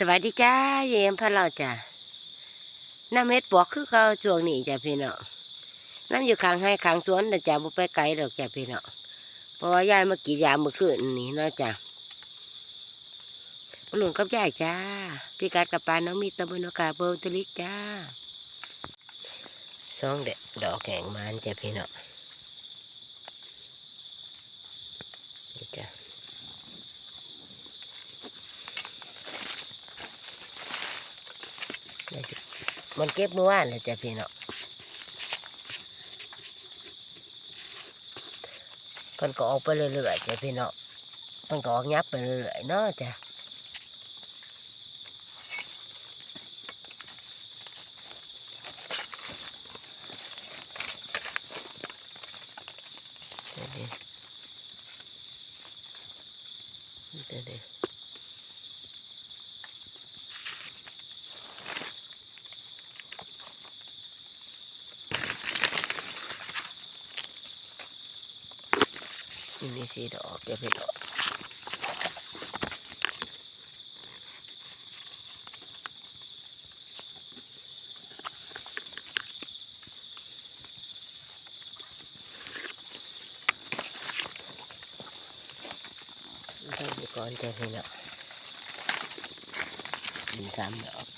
สวัสดีจ้าเยี่ยมพะเราจ้าน้ำเม็ดบอกคือเขาช่วงนี้จ้ะพี่น้องน้ำอยู่ข้างให้ข้างสวนแต่จ้าบ่ไปไกลดอกจ้ะพี่น้องเพราะว่ายายเมื่อกี้ยามเมื่อคืนนี่เนาะจ้ะมาหลุนกับยายจ้าพี่กัดกับปานน้องมีตะบนอากาศเบอร์ตลิกจ้าสองเด็ดดอกแข่งมันจ้ะพี่น้องจ้ะ ได้สิ มันเก็บเมื่อวานเลยจ้ะพี่เนาะมันก็ออกไปเรื่อยๆจ้ะพี่เนาะมันก็ออกยับไปเรื่อยๆเนาะจ้ะเดี๋ยวดิเดี๋ยวดิ นี่มีสีดอกเดี๋ยวไปดอกทำไปก่อนจะพี่เนาะดินสามดอก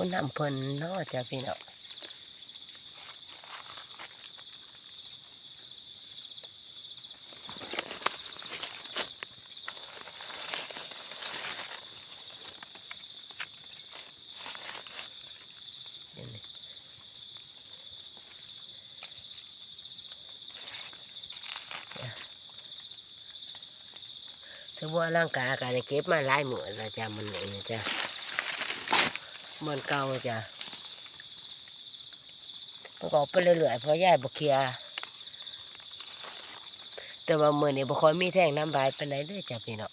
มันนำเพลินเนาะจ้ะพี่เนาะเดี๋ยวนี้ถือว่าร่างกายการเก็บมาหลายหมื่นแล้วจ้ะมันเองนะจ้ะ เหมือนเก่าจ้ะประกออกไปเรื่อยๆเพราะยายบกเคียแต่ว่ามือนี่บ่คอยมีแท่งน้ำบายปานไดเลยจ้ะพี่เนาะ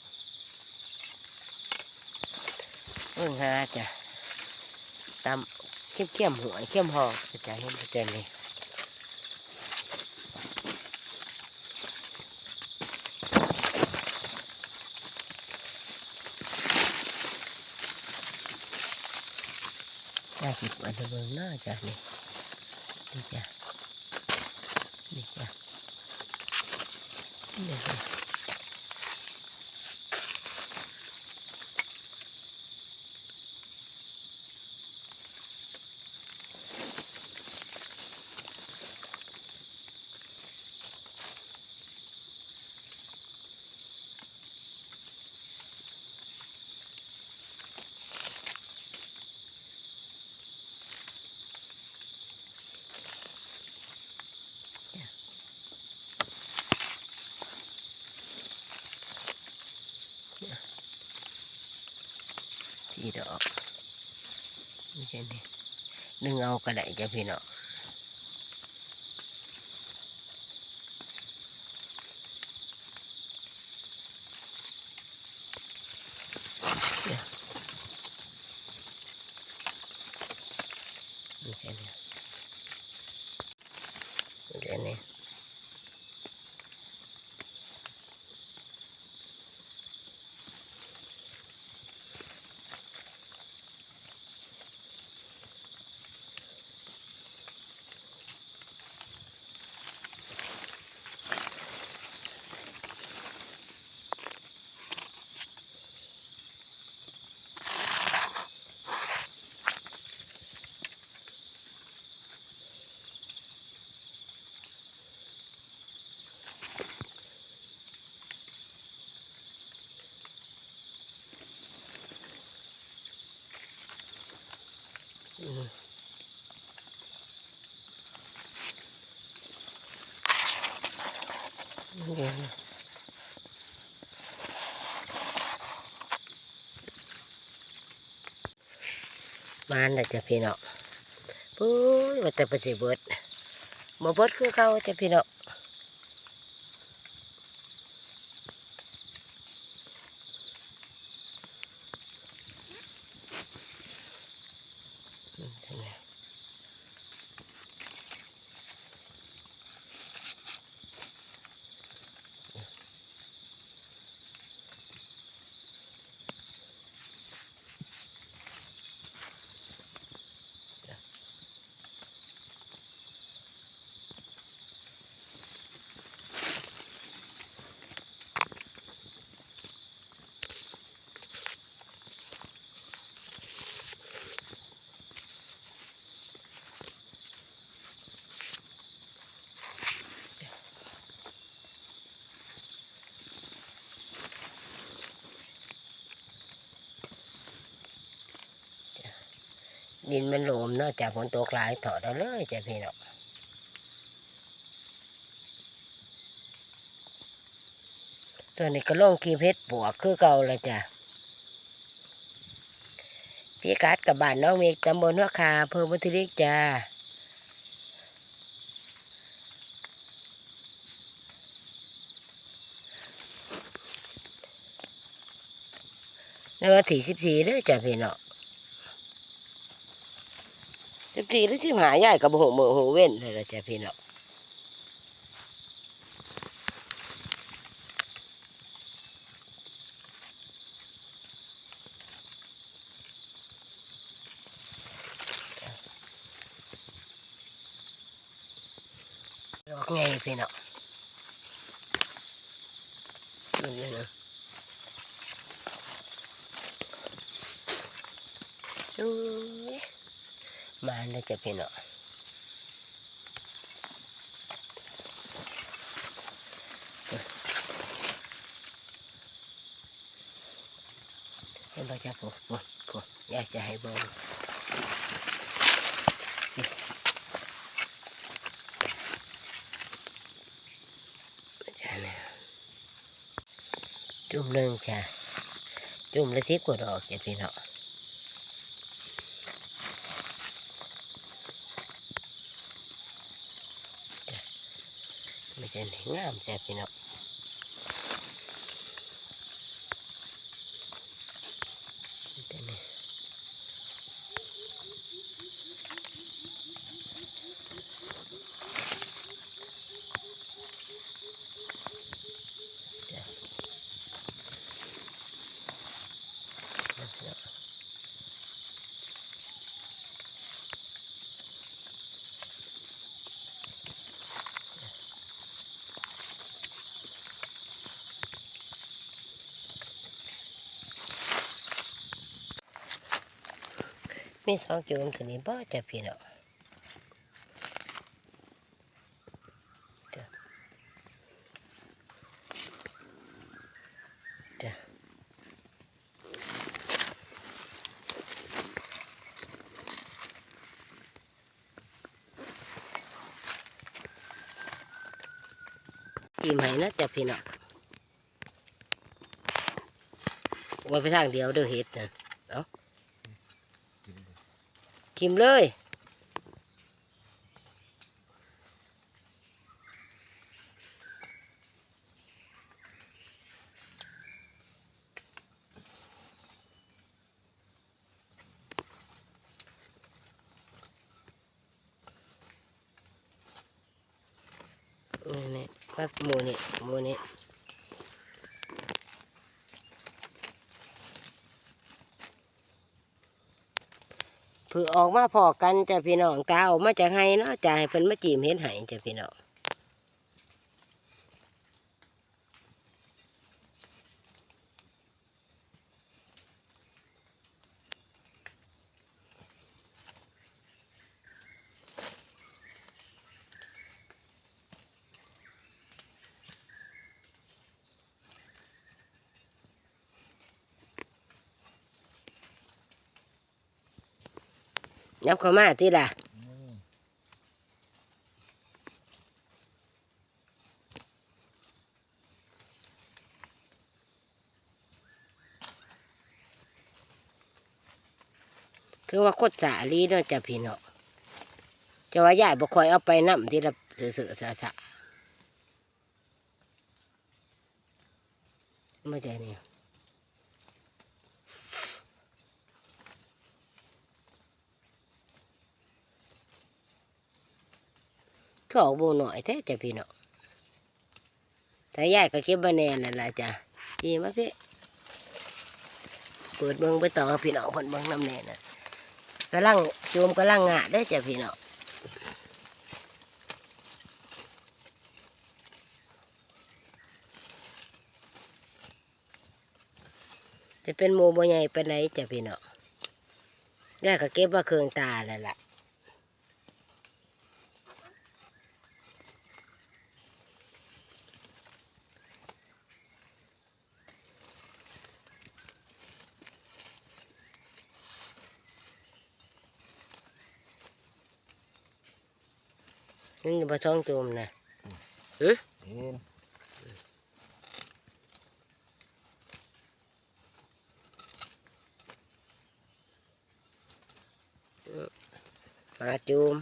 เบิ่งหาจ้ะตามเข้มๆหัวเข้มหอกจ้ะเห็นประเด็นี่ จ้าสิบอันเบิงหน้าจ้ะนี่นี่จ้ะนี่จ้ะนี่จ้ะสี่ดอกไม่ใช่นี่ดึงเอากระไดจ้ะพี่เนาะเดี๋ยวไม่ใช่นี่ไม่ใช่นี่อืมเดี๋ย มานแต่จะพี่เนาะปุ้ยว่าแต่ประสิเบิดบ่เบิดคือเขาจะพี่เน้อง ดินมันโลมเนาะจากฝนตกหลายถอดเอาเลยจ้ะพี่น้องส่วนนี้ก็ลงกีเพชรบวกคือเก่าเลยจ้ะพี่กัดกับบ้านน้องเมกตำบลหัวคาเพิ่มพุทธิริกจ้าในวันที่สิบสี่เด้อจ้ะพี่น้อง สิ บสี่หรือสิบหาใหญ่กับหูมือหูเว้นเลยละจ้ะพี่น้องดอกไงพี่น้องดูนี่นะดู มาเลยจ้ะพี่น้องเห็นบ่จ้าผู้ผู้ผู้อยากจะให้บิ่จ้าเนี่ยจุ่มหนึ่องจ้าจุ่มละสิบกว่าดอกจ้ะพี่น้อง มันงามจ้ะพี่น้อง มีสองจุ่มตัวนี้บ่จะพี่น้องเดี๋ยวเดี๋ยวจิ้มให้นะจ๊ะพี่น้องไว้ไปทางเดียวเด้อเห็ดนะเอาะ กิมเลยนี่นี่ปั๊บหมูนี่หมูนี่ เพื่อออกมาพอกันจ้ะพี่น้องกาออกมาจากไห้เนาะจะให้เพิ่นมาจีมเห็ดไห้จ้ะพี่น้อง ยับเข้ามาที่ล่ะถือว่าโคตรสาลีเนาะจ้ะพี่น้องจะว่ายายบ่คอยเอาไปนํที่ละเสือๆสะๆไม่ใจนี่ ก็ออกบูหน่อยแท้จ้ะพี่เนาะถ้ายายก็เก็บมาแน่นั่นล่ะจ้ะพี่มาพี่เปิดเบิ่งไปต่อพี่น้องเพิ่นเบิ่งน้ำแน่น่ะกำลังจูมกำลังงะได้จ้ะพี่น้อจะเป็นโมบใหญ่เป็นไรจ้ะพี่เนาะได้ก็เก็บว่าเครื่องตาแล้วล่ะ นี่จะมาช่องจูมนะเห็นมาจูม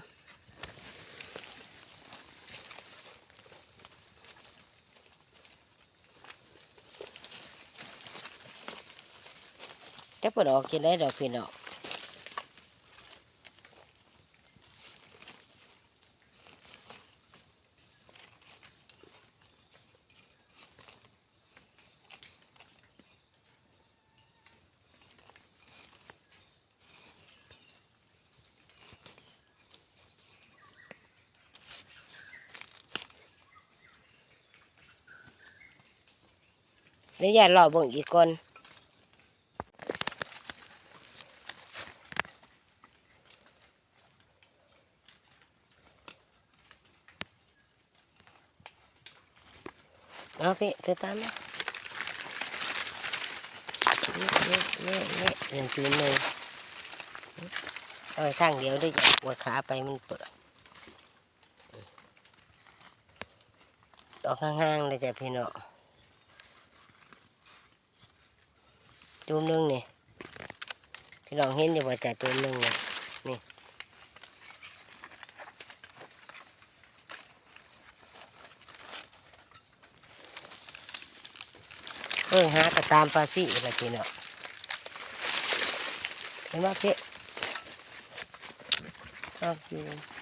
จะปวดออกกินได้ดอกพี่เนาะ ดี๋ยวอย่ารอเบิ่งอีกก่อนเอาพี่เธอตามมานี่นี่นี่นี่หนึ่งจุดหนึ่งเอาข้างเดียวได้จ้ะปวดขาไปมันเปิดดอกข้างๆเลยจ้ะพี่เนาะ จูมนึงนี่พี่น้องเห็นอยู่ว่าจะจูมนึงเนี่ยนี่เพิ่งหากระตามปลาซี่ละพี่เนาะเห็นไหมพี่ชอบจูม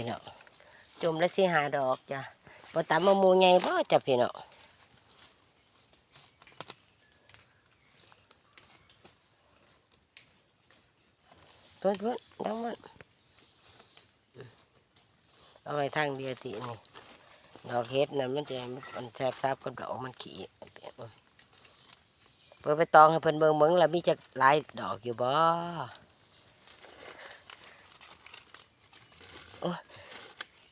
พี่เนาะจุ่มละสี่หาดอกจ้ะพอตามมามูไงบ่จ้ะพี่นาะเพื่อนเพื่อนดังมันเอาไว้ทางเดียวตีนี่ดอกเฮ็ดนั่นมันจะมันแซบซับกับดอกมันขี้เพื่อไปตองให้เพิ่นเบิ่งเบิ่งแล้วมีจะหลายดอกอยู่บ่โอ้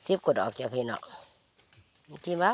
สิบกว่าดอกจ้ะพี่เนาะจริงปะ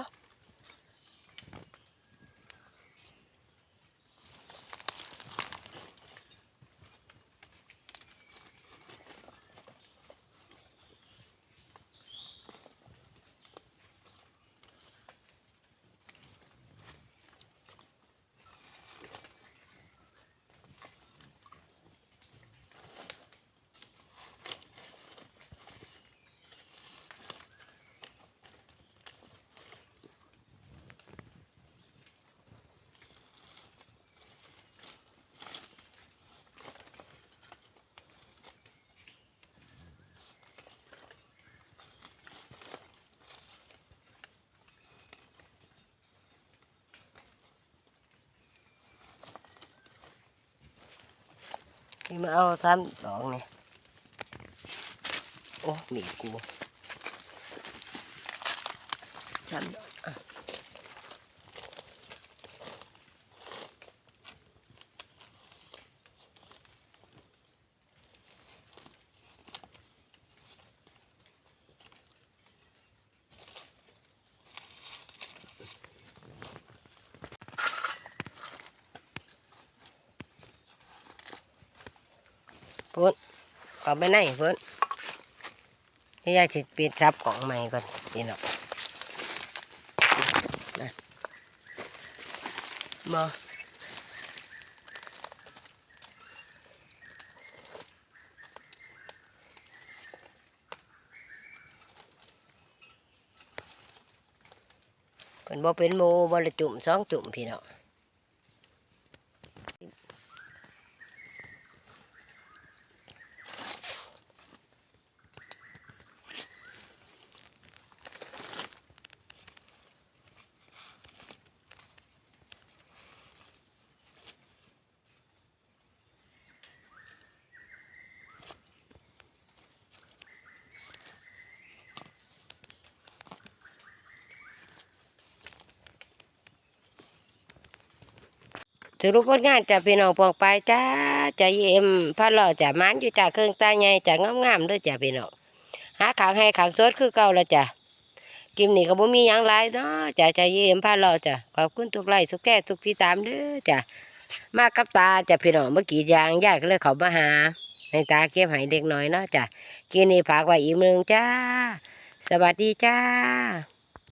นี่มาเอาสามดอกนี่โอ้มีกูสามดอก พุ่นเอาไปไหนพุ่นให้ยายสิปิดซับของใหม่ก่อนพี่น้องนะบ่เพิ่นบ่เป็นหมูบ่ละจุ่มสองจุ่มพี่น้อง สรุปผลงานจากพี่น้องปองไปจ้าจะเยี่ยมพระหล่อจะมันอยู่จากเครื่องตาใหญ่จากงามๆด้วยจ้ะพี่น้องหาขางให้ขางสดคือเก่าแล้วจ้ะกิมนี่ก็บ่มีหยังหลายเนาะจ้ะจะเยี่ยมพระหล่อจ้ะขอบคุณทุกไลค์ทุกแก่ทุกที่ตามเด้อจ้ะมากับตาจ้ะพี่น้องเมื่อกี้ยางยากเลยเขามาหาให้ตาเก็บให้เด็กน้อยเนาะจ้ะกินนี่ฝากไว้อีกหนึ่งจ้า สวัสดีจ้า